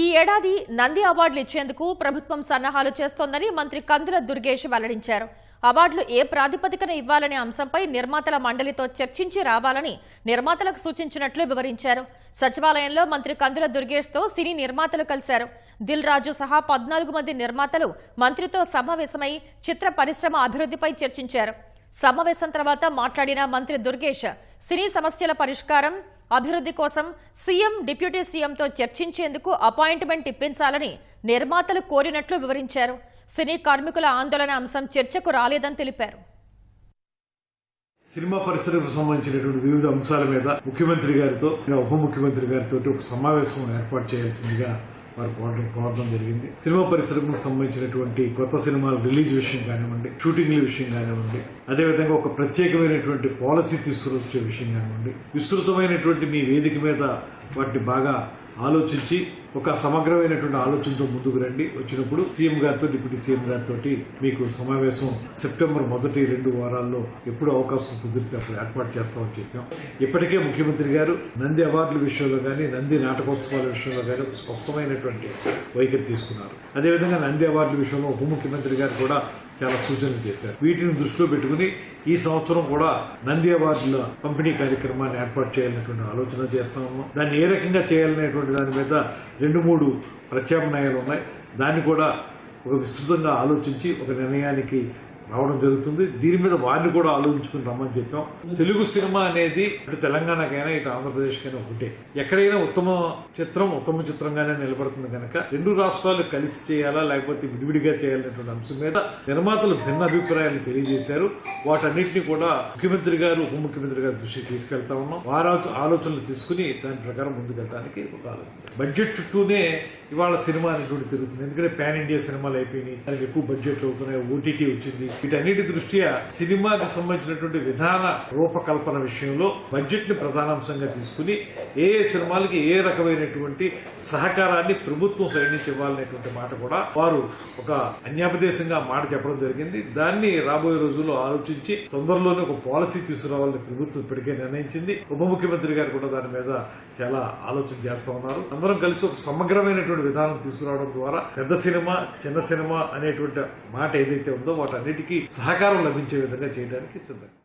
ఈ ఏడాది నంది అవార్డులు ఇచ్చేందుకు ప్రభుత్వం సన్నాహాలు చేస్తోందని మంత్రి కందుల దుర్గేష్ వెల్లడించారు. అవార్డులు ఏ ప్రాతిపదికన ఇవ్వాలనే అంశంపై నిర్మాతల మండలితో చర్చించి రావాలని నిర్మాతలకు సూచించినట్లు వివరించారు. సచివాలయంలో మంత్రి కందుల దుర్గేష్తో సినీ నిర్మాతలు కలిశారు. దిల్ రాజు సహా పద్నాలుగు మంది నిర్మాతలు మంత్రితో సమావేశమై చిత్ర పరిశ్రమ అభివృద్ధిపై చర్చించారు. సమావేశం తర్వాత మాట్లాడిన మంత్రి దుర్గేష్ సినీ సమస్యల పరిష్కారం అభివృద్ధి కోసం సీఎం డిప్యూటీ సీఎంతో చర్చించేందుకు అపాయింట్మెంట్ ఇప్పించాలని నిర్మాతలు కోరినట్లు వివరించారు. సినీ కార్మికుల ఆందోళన అంశం చర్చకు రాలేదని తెలిపారు. సినిమా పరిశ్రమకు సంబంధించినటువంటి వివిధ అంశాల మీద ముఖ్యమంత్రి గారితో ఉప ముఖ్యమంత్రి గారితో ఒక సమావేశం ఏర్పాటు చేయాల్సిందిగా వారు కోరడం కోరడం జరిగింది. సినిమా పరిశ్రమకు సంబంధించినటువంటి కొత్త సినిమాల రిలీజ్ విషయం కానివ్వండి షూటింగ్ల విషయం కానివ్వండి అదేవిధంగా ఒక ప్రత్యేకమైనటువంటి పాలసీ తీసుకువచ్చే విషయం కానివ్వండి విస్తృతమైనటువంటి మీ వేదిక మీద వాటిని బాగా ఆలోచించి ఒక సమగ్రమైనటువంటి ఆలోచనతో ముందుకు రండి. వచ్చినప్పుడు సీఎం గారితో డిప్యూటీ సీఎం గారితో మీకు సమావేశం సెప్టెంబర్ మొదటి రెండు వారాల్లో ఎప్పుడు అవకాశం కుదిరితే అప్పుడు ఏర్పాటు చేస్తామని చెప్పాం. ఇప్పటికే ముఖ్యమంత్రి గారు నంది అవార్డుల విషయంలో కానీ నంది నాటకోత్సవాల విషయంలో కానీ ఒక స్పష్టమైనటువంటి వైఖరి తీసుకున్నారు. అదేవిధంగా నంది అవార్డుల విషయంలో ఉప ముఖ్యమంత్రి గారు కూడా చాలా సూచనలు చేశారు. వీటిని దృష్టిలో పెట్టుకుని ఈ సంవత్సరం కూడా నంది అవార్డుల పంపిణీ కార్యక్రమాన్ని ఏర్పాటు చేయాలనేటువంటి ఆలోచన చేస్తాము దాన్ని ఏ రకంగా చేయాలనేటువంటి దాని మీద రెండు మూడు ప్రత్యామ్నాయాలు ఉన్నాయి. దాన్ని కూడా ఒక విస్తృతంగా ఆలోచించి ఒక నిర్ణయానికి రావడం జరుగుతుంది. దీని మీద వారిని కూడా ఆలోచించుకుని రమ్మని చెప్పాం. తెలుగు సినిమా అనేది ఇటు తెలంగాణకైనా ఇటు ఆంధ్రప్రదేశ్కైనా ఒకటే. ఎక్కడైనా ఉత్తమ చిత్రం ఉత్తమ చిత్రంగానే నిలబడుతుంది కనుక రెండు రాష్ట్రాలు కలిసి చేయాలా లేకపోతే విడివిడిగా చేయాలనేటువంటి అంశం మీద నిర్మాతలు భిన్న అభిప్రాయాలు తెలియజేశారు. వాటన్నింటినీ కూడా ముఖ్యమంత్రి గారు ఉప ముఖ్యమంత్రి గారి దృష్టికి తీసుకెళ్తా ఉన్నాం. వారి ఆలోచనలు తీసుకుని దాని ప్రకారం ముందుకెళ్ళడానికి ఒక ఆలోచన. బడ్జెట్ చుట్టూనే ఇవాళ సినిమా అనేటువంటి తిరుగుతుంది. ఎందుకంటే పాన్ ఇండియా సినిమాలు అయిపోయినాయి. దానికి ఎక్కువ బడ్జెట్లు అవుతున్నాయి. ఓటీటీ వచ్చింది. వీటన్నిటి దృష్ట్యా సినిమాకి సంబంధించినటువంటి విధాన రూపకల్పన విషయంలో బడ్జెట్ని ప్రధానాంశంగా తీసుకుని ఏ ఏ సినిమాలకి ఏ రకమైనటువంటి సహకారాన్ని ప్రభుత్వం సైడ్ నుంచి ఇవ్వాలనేటువంటి మాట కూడా వారు ఒక అన్యాపదేశంగా మాట చెప్పడం జరిగింది. దాన్ని రాబోయే రోజుల్లో ఆలోచించి తొందరలోనే ఒక పాలసీ తీసుకురావాలని ప్రభుత్వం ఇప్పటికే నిర్ణయించింది. ఉప ముఖ్యమంత్రి గారు కూడా దాని మీద చాలా ఆలోచన చేస్తా ఉన్నారు. అందరం కలిసి ఒక సమగ్రమైనటువంటి విధానం తీసుకురావడం ద్వారా పెద్ద సినిమా చిన్న సినిమా అనేటువంటి మాట ఏదైతే ఉందో వాటన్నిటికీ సహకారం లభించే విధంగా చేయడానికి సిద్ధంగా